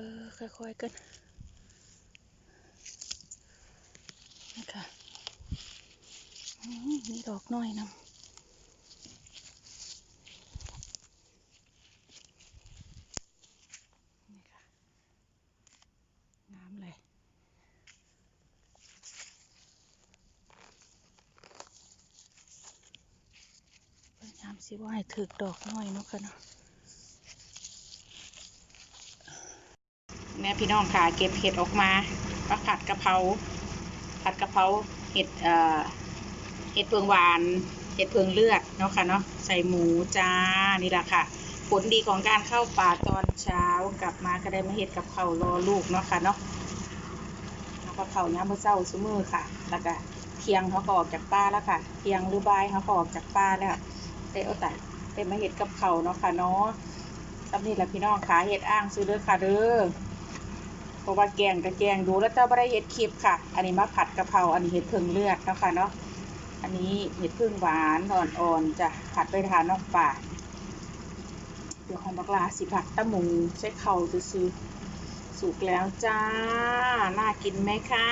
อค่อยๆกันนี่ค่ะอืมมีดอกน้อยนำนี่ค่ะงามเลยพยายามสิว่าให้ถึกดอกน้อยเนาะค่ะเนาะ ม่พี่น้องค่ะ เก็บเห็ดออกมาก็ผัดกะเพราผัดกะเพราเห็ดเอ่อเห็ดเพืองหวานเห็ดเพืองเลือดเนาะค่ะเนาะใส่หมูจ้านี่แหละค่ะ ผลดีของการเข้าป่าตอนเช้ากลับมาก็ได้มาเห็ดกับเขารอลูกเนาะค่ะเนาะเอากับเขาวย้ำเมื่อเช้าซุมือค่ะ แล้วก็เทียงเขาก็ออกจากป้าแล้วค่ะเทียงหรือบายเขาก็ออกจากป้าแล้วได้เอาแต่ได้มาเห็ดกับเขาเนาะค่ะเนาะตำนี้แหละพี่น้องขาเห็ดอ้างซื้อเด้อค่ะเด้อ ราะว่าแกงกับแกงดูแล้วเจ้าไม่ได้เห็ดคลิปค่ะ อันนี้มาผัดกะเพราอันนี้เห็ดเพิ่งเลือดนะคะเนาะอันนี้เห็ดพึ่งหวานอ่อนๆจะผัดไปทานนอกป่าเดี๋ยวของบักลาสิผัดตะหมูใช้เข่าซื้อสุกแล้วจ้า น่ากินไหมคะ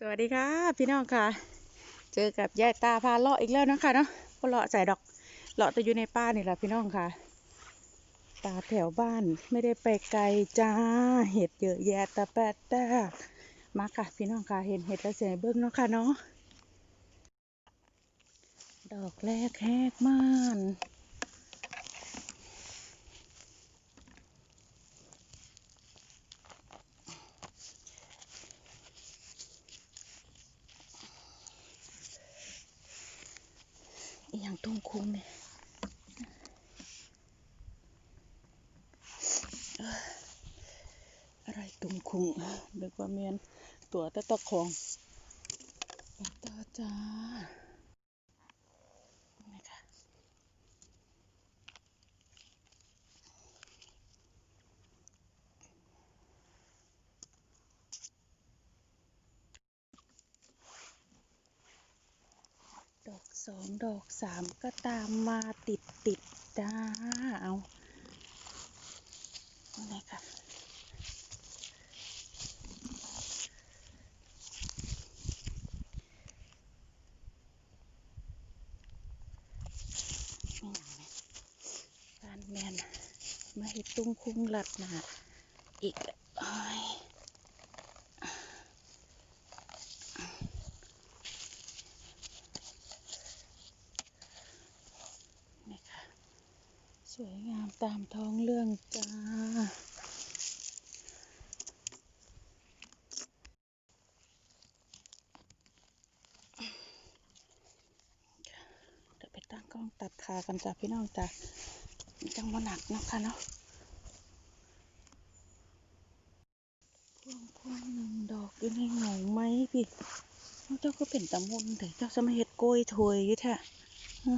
สวัสดีค่ะพี่น้องค่ะ เจอกับยายตาพาเลาะอีกแล้วนะคะเนาะพอเลาะใส่ดอกเลาะแต่อยู่ในป่านี่แหละพี่น้องค่ะป่าแถวบ้านไม่ได้ไปไกลจ้าเห็ดเยอะแยะตะแปดตกมาค่ะ พี่น้องค่ะเห็นเห็ดแล้วเสียเบิ้งเนาะค่ะเนาะดอกแรกแหกม่านอหย่างตุ้งคุ้งเนี่ยเอ้ออะไรตุ้งคุ้ง เรียกว่าเมียนตัวตะตะของปากตาจ้าดอกสองดอกสามก็ตามมาติดติดจ้า เอานี่ค่ะงนี้การ แมนมาเห็ดตุ้งคุ้งหลัดหนาอีกนี่ค่ะ สวยงามตามท้องเรื่องจ้าเดี๋ยวไปตั้งกล้องตัดขากันจ้ะพี่น้องจ้ะ จังว่หนักนะคะเนาะพวงพวงหนึ่งดอกอยู่ในหนองไม้พี่เจ้าก็เป็นตะมุนแต่เจ้าจะมาเฮ็ดโกยถวยอยู่แท้ฮะ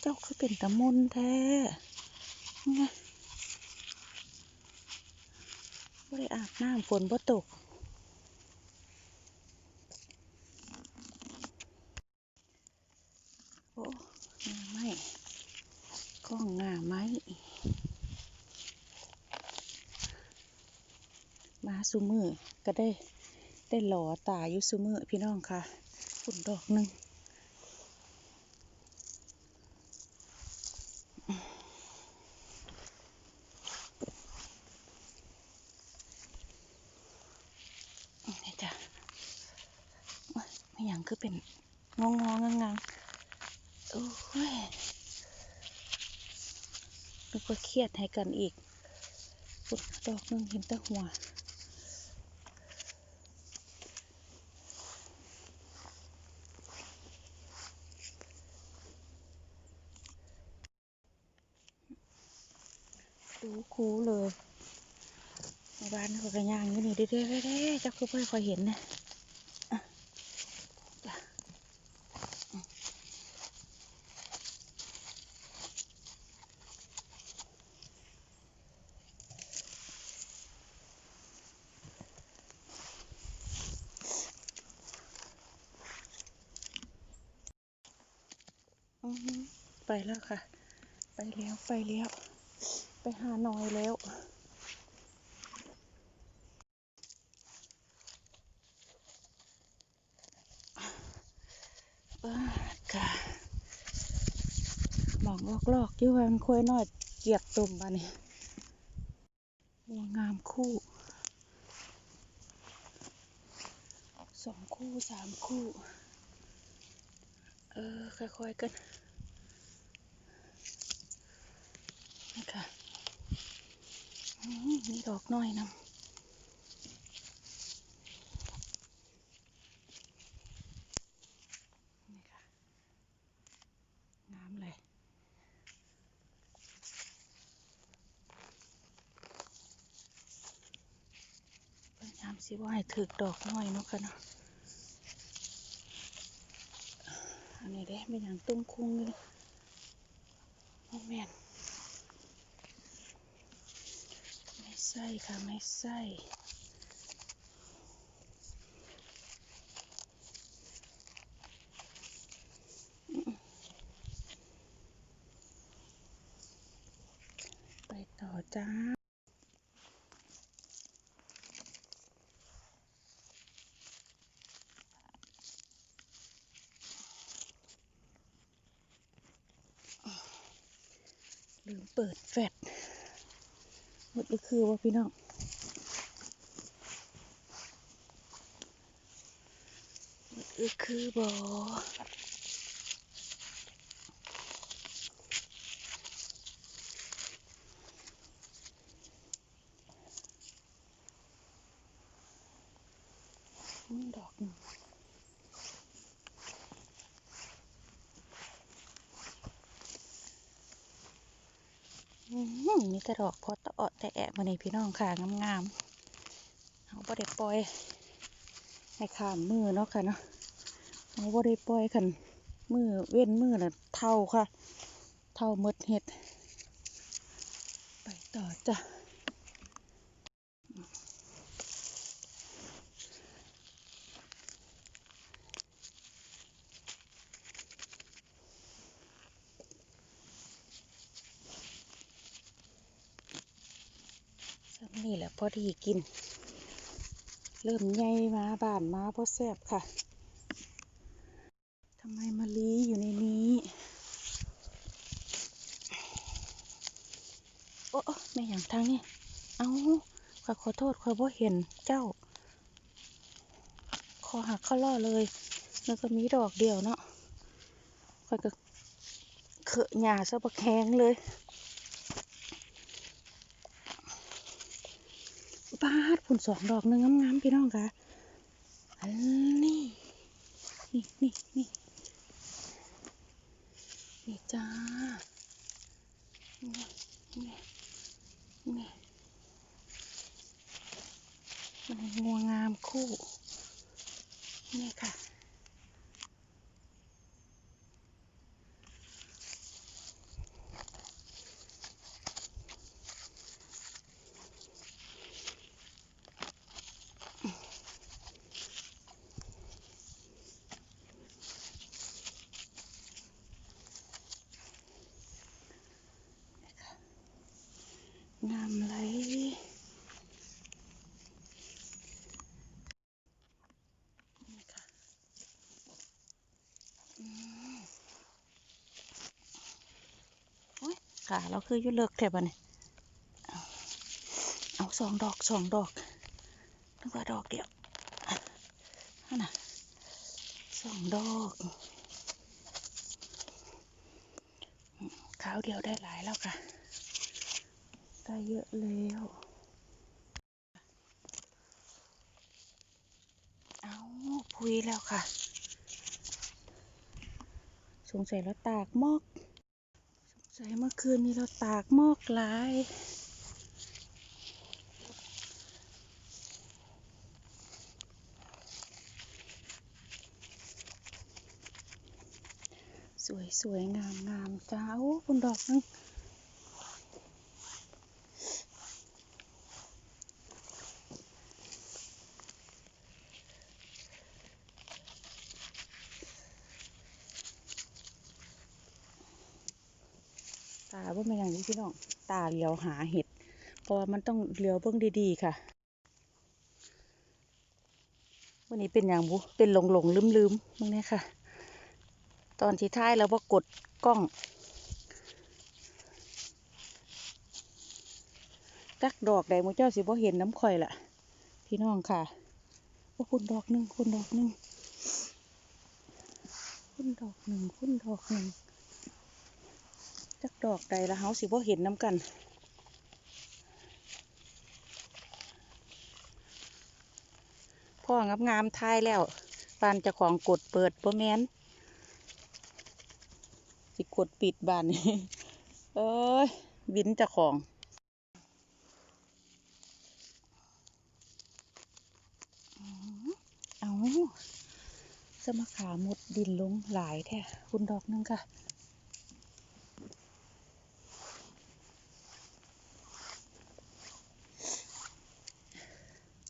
เจ้าคือเป็นตะมุนแท้ไงไม่ได้อาบน้ำฝนบ่ตก โอ้งาไม้ก้องงาไม้ มา ซุมือก็ได้ได้หล่อตาอยู่ซุมือพี่น้องค่ะฝุ่นดอกหนึ่งนี่จ้ะไม่อย่างคือเป็นงองงงังงังโอ้ยนึกว่าเครียดให้กันอีกฝุ่นดอกหนึ่งเห็นแต่หัว น ดูคูเลยหมู่บ้านเขาก็ย่างอยู่นี่เด้ๆเด้ๆเจ้า คือเพื่อคอยเห็นนะอืมไปแล้วค่ะ ไปแล้ว ไปแล้ว ไปหาหน่อยแล้ว บ้ากะหมอง ลอกๆอยู่ว่ามันคุยน้อยเกียบตุ่มบานี่บัวงามคู่สองคู่สามคู่ เออค่อยๆกันนี่ค่ะอืมมีดอกน้อยนำนี่ค่ะ งามเลย พยายาม สิว่าให้ถือดอกน้อยเนาะค่ะเนาะอันนี้เด้มีอย่างตุ้มคุ้งเลยโอ้แม่นไม่ใส่ค่ะ ไม่ใส่อืมไปต่อจ้า ลืมเปิดแฟลชหมดก็ คือว่าพี่น้องคือบอนี่ดอกหนึ่งอื้อหือมี แต่ดอกพอตะเอาะแต่แอะมาในพี่น้องค่ะงามๆเอาบ่ได้ปล่อยให้ขามมือเนาะค่ะเนาะเอาบ่ได้ปล่อยขันมือเว้นมือน่ะเท่าค่ะ เท่ามดเห็ด ไปต่อจ้ะ นี่แหละพอดีกิน เริ่มใหญ่มาบานมาเพราะแซ่บค่ะทำไมมะลีอยู่ในนี้โอ้โอไม่อย่างทางนี้เอาข้าขอโทษข้าบ่เห็นเจ้า คอหักข้าล่อเลยแล้วก็มีดอกเดียวเนาะขอยก็เขอะหญ้าซะบักแหงเลย บาดผุนสองดอกหนึงงามๆพี่น้องค่ะอันนี้นี่นี่นี่นี่จ้านี่นี่นี่มันงัวงามคู่ นี่ค่ะ งามเลยนี่ค่ะอืมโอ้ย ขาเราคือยุ่เลิกแถบอันนี้เอาเอาสองดอกสองดอกนึกว่าดอกเดียวน่ะสองดอกขาวเดียวได้หลายแล้วค่ะ ได้เยอะแล้วเอาพุยแล้วค่ะ สงสัยเราตากมอก สัเมื่อคืนนี้เราตากมอกลายสวยๆงามๆาจ้าโอ้คุณดอกนึง พี่น้องตาเลียวหาเห็ด เพราะว่ามันต้องเลียวเบิ่งดีๆค่ะวันนี้เป็นอย่างบุเป็นหลงหลงลืมลืมๆมึงเนี่ยค่ะ ตอนที่ท้ายเราว่ากดกล้องจักดอกใดหมูเจ้าสิบ่เห็นน้ำข่อยล่ะ พี่น้องค่ะโอ้คุณดอกหนึ่งคุณดอกหนึ่งคุณดอกหนึ่งคุณดอกหนึ่ง จักดอกใดละเฮาสิบ่เห็นน้ำกัน พ่องามงามทายแล้วปานจะของกดเปิดบ่แมนสิกดปิดบานนี้เอ้ยวินจะของเอาสมาขาหมดดินลงหลายแท้คุณดอกหนึงค่ะ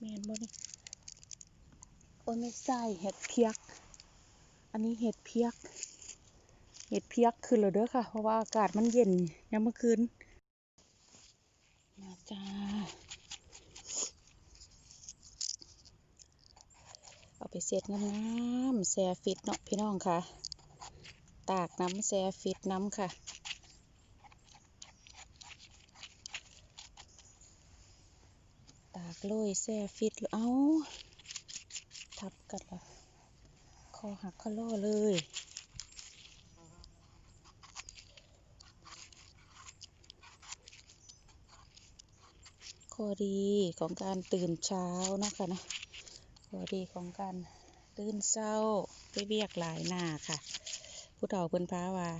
แมนบ่นี่โอ้ยไม่ใช่เห็ดเพียก อันนี้เห็ดเพียก เห็ดเพียกขึ้นแล้วเด้อค่ะ เพราะว่าอากาศมันเย็นยามเมื่อคืน มาจ้า เอาไปเสร็จงามๆแซ่ฟิตเนาะพี่น้องค่ะ ตากน้ำแซ่ฟิตน้ำค่ะ ตาก โรยแซ่ฟิตเอาทับกันละคอหักคอล่อเลยข้อดีของการตื่นเช้านะคะนะข้อดีของการตื่นเช้าไปเบียกหลายหน้าค่ะ ผู้เฒ่าเพิ่นพาว่า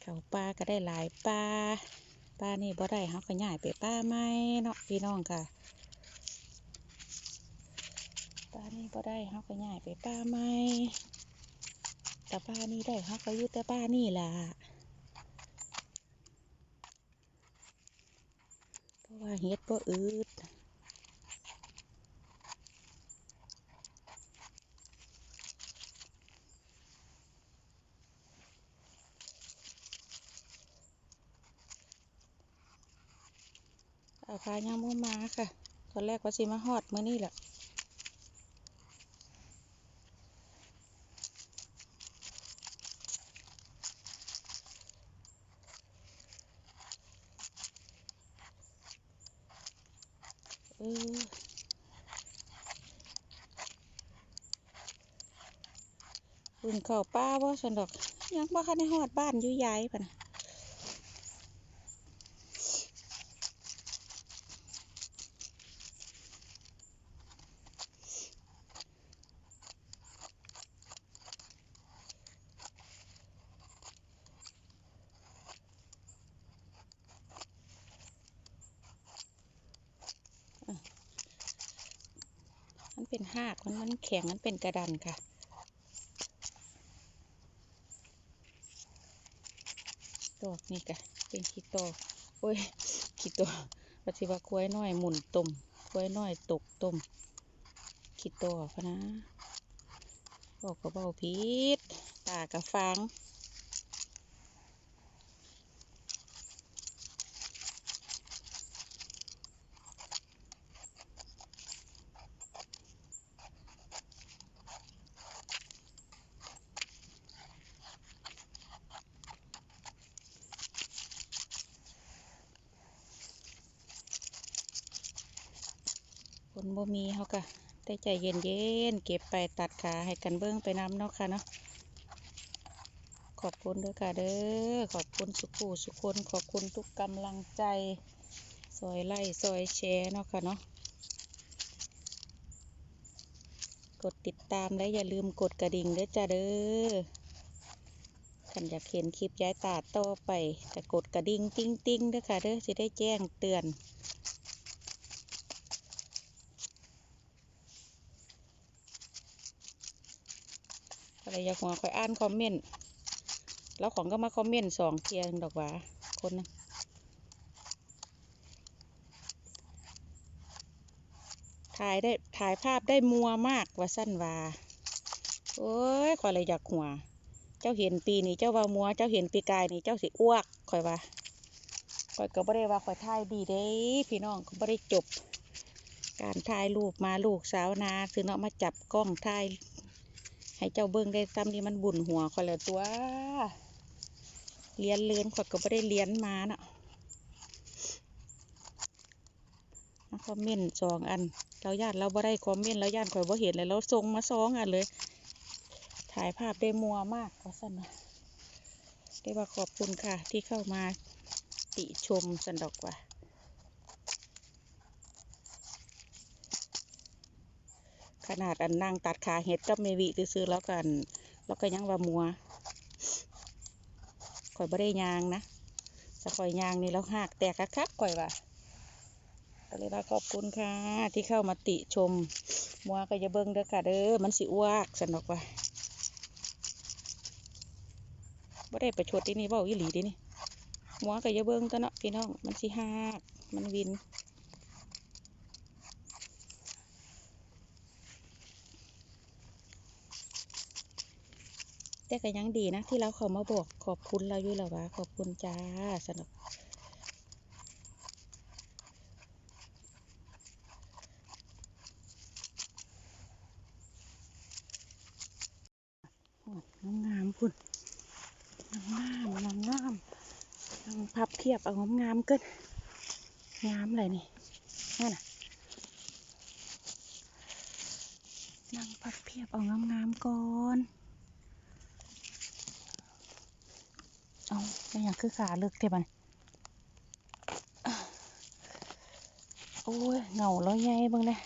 เขาป่าก็ได้หลายป่าป่านี่บ่ได้เฮาก็ย้ายไปป่าใหม่เนาะพี่น้องค่ะป่า นี่บ่ได้เฮาก็ย้ายไปป่าใหม่แต่ป่านี่ได้เฮาก็ยู่แต่ป่านี่ล่ะเพราะว่าเฮ็ดบ่อืดเอาพายามบ่มาค่ะ ตอนแรกว่าสิมาฮอดมื้อนี้แหละ เอออุ่นเข้าป้าบ่สันดอก ยังบ่คันในหอดบ้านอยู่ยายปะนะมันเป็นหากมันมันแข็งมันเป็นกระดันค่ะ ตอกนี่ค่ะ เป็นขีดตอโอ้ยขีดตอปฏิว่าควยน้อยหมุนตุ่มควยน้อยตกตุ่มขีดตอพะนะบอกก็เบ้าพิษตากระฟัง บ่มีเขาก็ได้ใจเย็นเย็นเก็บไปตัดขาให้กันเบิ้งไปน้ำเนาะค่ะเนาะขอบคุณด้อค่ะเด้อขอบคุณสุขูสุคนขอบคุณทุกกำลังใจซอยไล่ซอยแชร์เนาะค่ะเนาะกดติดตามและอย่าลืมกดกระดิ่งด้อจ้าเด้อคันอยากเห็นคลิปย้ายตาต่อไปก็กดกระดิ่งติ้งติ้งๆด้อค่ะเด้อจะได้แจ้งเตือน อะไรอยากหัวคอยอ่านคอมเมนต์แล้วของก็มาคอมเมนต์สองเทียงดอกหว่าคนนึงถ่ายได้ถ่ายภาพได้มัวมากว่าสั้นว่าโอ้ยคอยเลยอยากหัว เจ้าเห็นปีนี้เจ้าว่ามัว เจ้าเห็นปีกายนี่เจ้าสิอ้วกคอยว่าคอยก็บ่ได้ว่าคอยถ่ายดีเด้พี่น้องก็บ่ได้จบ การถ่ายรูปมาลูกสาวนาซื้อเนาะมาจับกล้องถ่าย ให้เจ้าเบิ้งได้ซ้ำนี่มันบุญหัวคอยล้วตัวเรียนเลือนขอยก็ไม่ได้เรียนมาเนาะมาคอมเมนต์สองอัน เราญาติเราบ่ได้คอมเมนต์เราญาติข่อยบ่เห็นเลยเราส่งมาสองอันเลย ถ่ายภาพได้มัวมากว่าสั่นนะได้ว่าขอบคุณค่ะที่เข้ามาติชมสันดอกว่า ขนาดอันนั่งตัดขาเห็ดกับเมวิซื้อๆแล้วกันแล้วก็ยังว่ามัวข่อยบ่ได้ยางนะถ้าข่อยยางนี่แล้วหักแตกคักๆข่อยว่าก็เลยว่าขอบคุณค่ะ ที่เข้ามาติชม มัวก็จะเบิ่งเด้อค่ะเด้อมันสิอ้วกสันอกว่าบ่ได้ประชดที่นี่เว้าอีหลีดินี่มัวก็จะเบิ่งตัวเนาะพี่น้องมันสิหักมันวิน แต่ก็ยังดีนะ ที่เราเขามาบอกขอบคุณเราอยู่แล้วว่าขอบคุณจ้าสนุกงามงามๆคุณงามงามงามยังพับเพียบเอางามงามๆเกินงามอะไรนี่นั่นน่ะนั่งพับเพียบเอางามงามๆก่อน เอาเป็นอย่าง คือขาเลือกเท่บันโอ้ยเหงาแล้วไงบ้างเนี่ย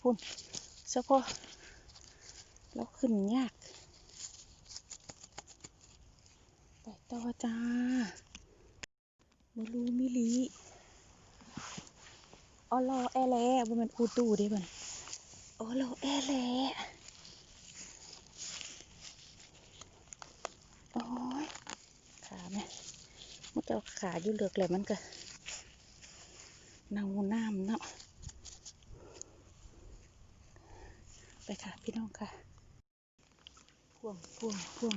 พุ่นเฉพาะแล้วขึ้นยากไปต่อจ้าบรูมิลีออลอแอแลบ่มันอูตูเด้บันออลอแอแลโอ้ย ขาแม่ มันจะเอาขาอยู่เลือกเลยมันก็นาน้ำเนาะไปค่ะพี่น้องค่ะพ่วงพ่วงพ่วง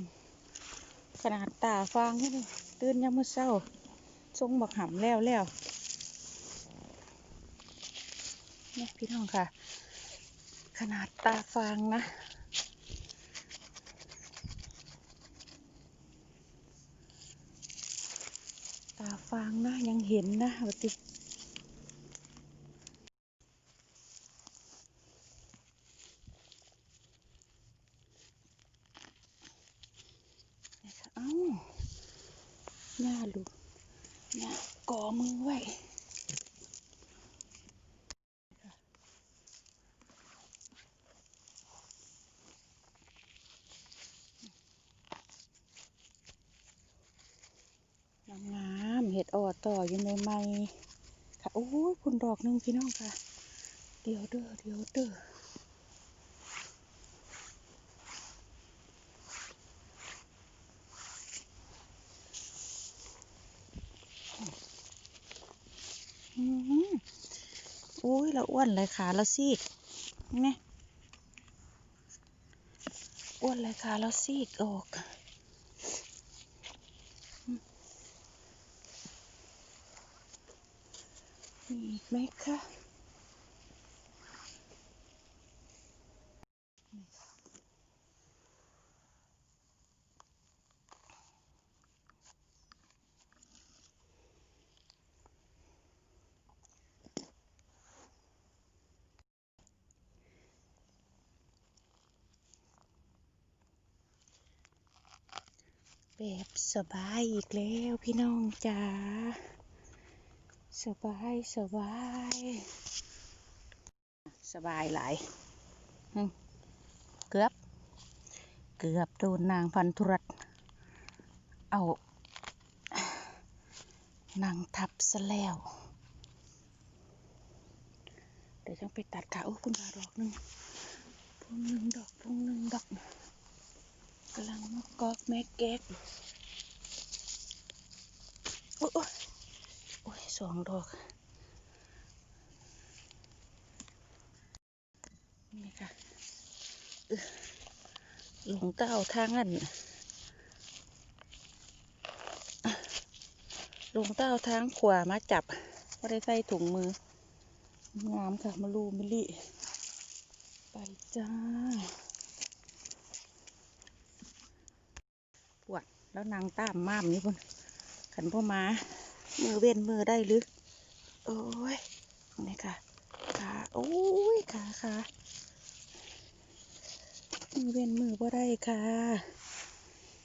ขนาดตาฟางนี่เลยตื่นยามมื้อเช้าทรงบักหำแล้วแล้วเนี่ยพี่น้องค่ะ ขนาดตาฟางนะ ตางนะยังเห็นนะวติดอ้าหน้าลูกหน้าก่อมือไว้ งามๆเห็ดออด ต่อยู่ในไม้ค่ะโอ้ยคุณดอกหนึ่งพี่น้องค่ะ เดี๋ยวเด้อเดี๋ยวเด้ออืมโอ้ยเราอ้วนเลยขาเราซีกเนี่ยอ้วนเลยขาเราซีกออก อีกไหมคะแบบสบายอีกแล้วพี่น้องจ๋า สบายสบาย สบายหลายเกือบ เกือบโดนนางพันธุรัตเอา นางทับซะแล้ว เดี๋ยวต้องไปตัดขาโอ้คุณดาดอกหนึ่งพวงหนึ่งดอกพวงหนึ่งดอกกำลังมากอกแม่แก๊กโอ้ยโอ้ยโอ้ย สองดอกนี่ค่ะหลงเต้าทางอันอะหลงเต้าทางขวามาจับไม่ได้ใส่ถุงมืองามค่ะมาลูมิลิไปจ้าปวดแล้วนางตามมามนี่พุ่นขันพ่อมา มือเว้นมือได้หรือโอ้ยนี่ค่ะขาโอ้ยขาขามือเว้นมือบ่ได้ค่ะ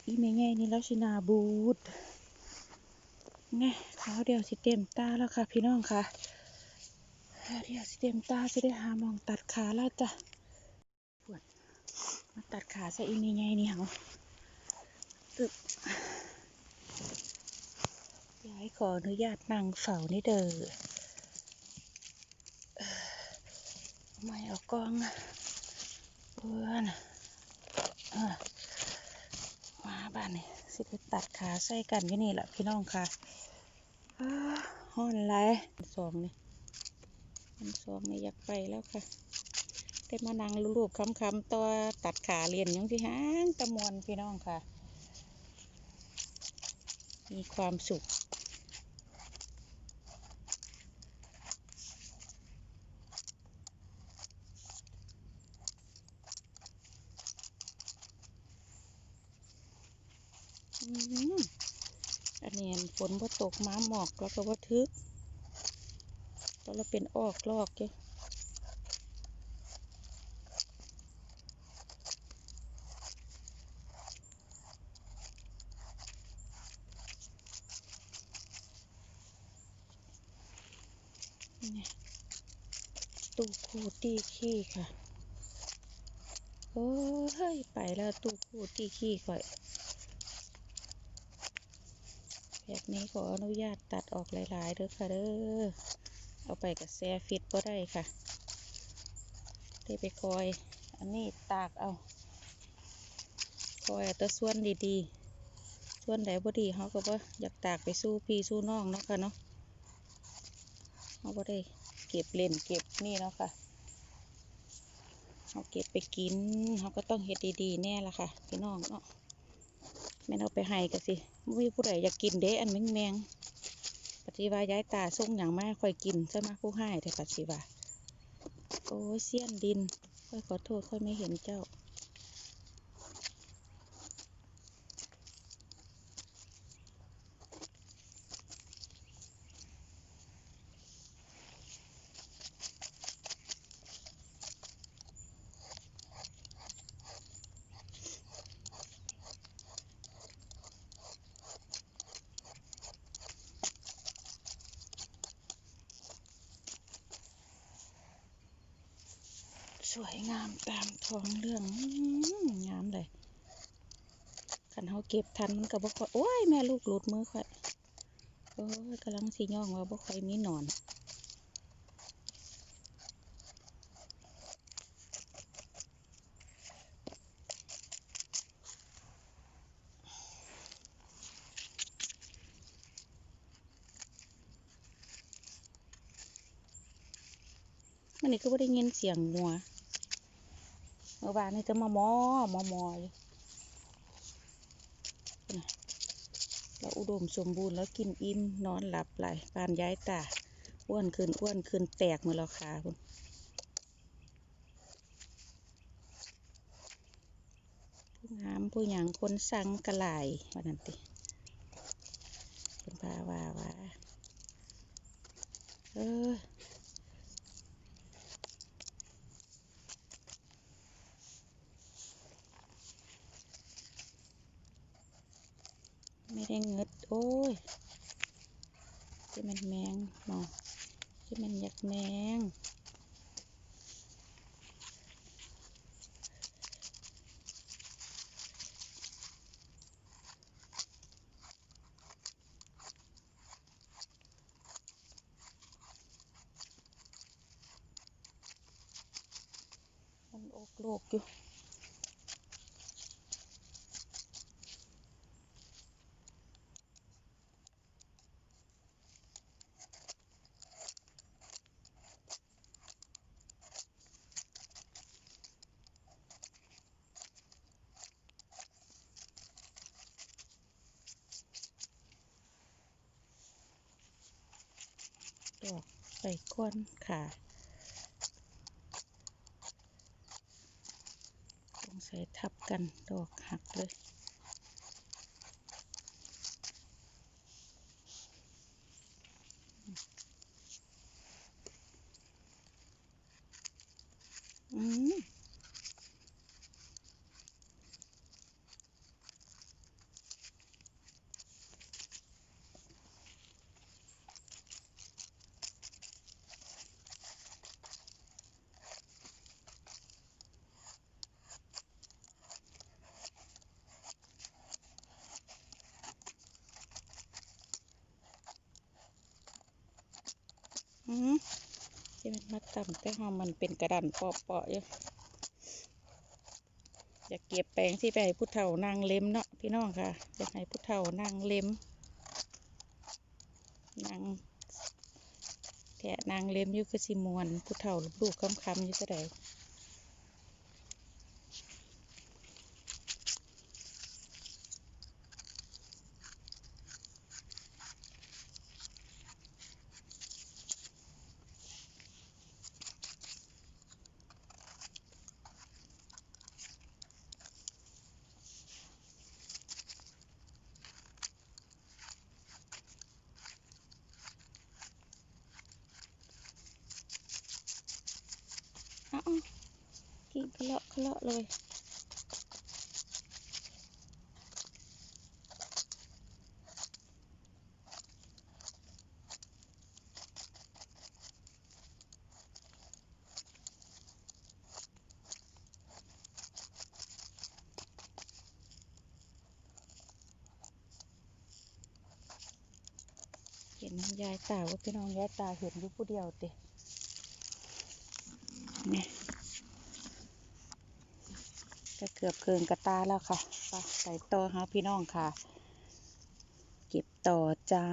อีแม่ไงนี่แล้วชินาบูดไงขาวเดียวสิเต็มตาแล้วค่ะ พี่น้องค่ะขาวเดียวสิเต็มตาสิได้หามองตัดขาแล้วจ้ะปวดมาตัดขาซะอีแม่ไงนี่เหรอตึบ ยายขออนุญาตนั่งเฝ้านี่เด้อไม่เอากล้องเพื่อนมาบ้านนี่สิไปตัดขาใส่กันอยู่นี่แหละพี่น้องค่ะอ้าห้อนไรสองนี่อันสองนี่อยากไปแล้วค่ะได้มานั่งรูปๆคำๆตัวตัดขาเรียนอยังที่ห้างตะมวนพี่น้องค่ะ มีความสุข อันนี้ฝนบ่ตกม้าหมอกแล้วก็บ่ทึกตอนเราเป็นออกลอกเจ้ นี่ตู้คูตีขี้ค่ะ โอ้ยไปแล้วตู้คูตีขี้ข่อยแบบนี้ขออนุญาตตัดออกหลายๆเด้อค่ะเด้อเอาไปกับแซ่ฟิตก็ได้ค่ะได้ไปคอย อันนี้ตากเอาคอยเอาตัวส่วนดีๆส่วนใดบ่ดีเขาก็บ่อยากตากไปสู้พี่สู้น้องเนาะค่ะเนาะ เขาบ่ได้เก็บเล่นเก็บนี่เนาะค่ะเขาเก็บไปกินเขาก็ต้องเฮ็ดดีๆแน่ละค่ะพี่น้องเนาะแม่เอาไปให้ก็สิบ่มีผู้ใดอยากกินเด้อันแมงแมงปฏิวาย้ายตาส่งอย่างมากค่อยกินใช่ไหมผู้ให้แต่ปฏิวาโอ้เสี้ยนดินค่อยขอโทษค่อยไม่เห็นเจ้า สวยงาม ตามท้องเรื่องงามเลยคันเขาเก็บทันมันก็บ่ค่อยโอ้ยแม่ลูกหลุดมือค่อยโอ้ยกำลังสิย่องว่าบ่ค่อยมีหนอนมันนี่ก็ไม่ได้ยินเสียงงัว เมื่อวานนี่จะมามอมอมอยเราอุดมสมบูรณ์แล้วกินอิ่มนอนหลับไหลปานย้ายตาอ้วนขึ้นอ้วนขึ้นแตกมือเราขาคุณผู้งามผู้หยังคนสั่งกระไหลวันนั้นติเป็นพาว่าว่าเออ ไม่ได้เงิดโอ้ยจะมันแมงเนาะจะมันอยากแมงมันอกโลกอยู่ คนค่ะสงสัยทับกันดอกหักเลยอืม อืมที่ มันมาต่ำแต่ห้อมมันเป็นกระดานเปาะๆอยู่อยากเก็บแปลงที่ไปให้ผู้เฒ่านางเล็มเนาะพี่น้องค่ะอยากให้ผู้เฒ่านางเล็มนางแกะนางเล็มอยู่คือสิมวนผู้เฒ่าลูกๆคำๆอยู่ก็ได้ อ้าวกิน เลาะเลย เห็นยายตาว่าพี่น้องยายตาเห็นอยู่ผู้เดียวเติเนี่ย ก็เกือบเกินกระตาแล้วค่ะใส่ต่อฮะพี่น้องค่ะ เก็บต่อจ้า